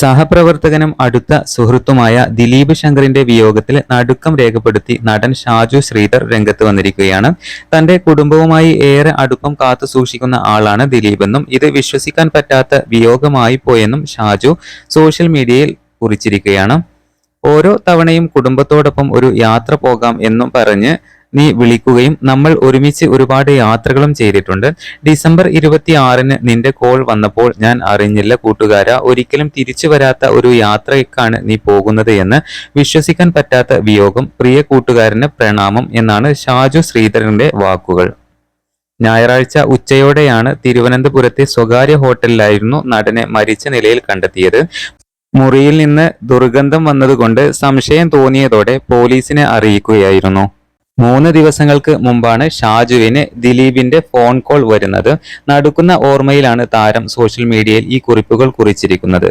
സഹപ്രവർത്തകനും അടുത്ത സുഹൃത്തുമായ ദിലീപ് ശങ്കറിന്റെ വിയോഗത്തിൽ നടുക്കം രേഖപ്പെടുത്തി നടൻ ഷാജു ശ്രീധർ രംഗത്ത് വന്നിരിക്കുകയാണ്. തന്റെ കുടുംബവുമായി ഏറെ അടുപ്പം കാത്തു സൂക്ഷിക്കുന്ന ആളാണ് ദിലീപെന്നും ഇത് വിശ്വസിക്കാൻ പറ്റാത്ത വിയോഗമായി പോയെന്നും ഷാജു സോഷ്യൽ മീഡിയയിൽ കുറിച്ചിരിക്കുകയാണ്. ഓരോ തവണയും കുടുംബത്തോടൊപ്പം ഒരു യാത്ര പോകാം എന്നും പറഞ്ഞ് നീ വിളിക്കുകയും നമ്മൾ ഒരുമിച്ച് ഒരുപാട് യാത്രകളും ചെയ്തിട്ടുണ്ട്. ഡിസംബർ ഇരുപത്തി ആറിന് നിന്റെ കോൾ വന്നപ്പോൾ ഞാൻ അറിഞ്ഞില്ല കൂട്ടുകാര. ഒരിക്കലും തിരിച്ചു വരാത്ത ഒരു യാത്രയ്ക്കാണ് നീ പോകുന്നത് എന്ന് വിശ്വസിക്കാൻ പറ്റാത്ത വിയോഗം പ്രിയ കൂട്ടുകാരന് പ്രണാമം എന്നാണ് ഷാജു ശ്രീധരന്റെ വാക്കുകൾ. ഞായറാഴ്ച ഉച്ചയോടെയാണ് തിരുവനന്തപുരത്തെ സ്വകാര്യ ഹോട്ടലിലായിരുന്നു നടനെ മരിച്ച നിലയിൽ കണ്ടെത്തിയത്. മുറിയിൽ നിന്ന് ദുർഗന്ധം വന്നതുകൊണ്ട് സംശയം തോന്നിയതോടെ പോലീസിനെ അറിയിക്കുകയായിരുന്നു. മൂന്ന് ദിവസങ്ങൾക്ക് മുമ്പാണ് ഷാജുവിന് ദിലീപിന്റെ ഫോൺ കോൾ വരുന്നത്. നടുക്കുന്ന ഓർമ്മയിലാണ് താരം സോഷ്യൽ മീഡിയയിൽ ഈ കുറിപ്പുകൾ കുറിച്ചിരിക്കുന്നത്.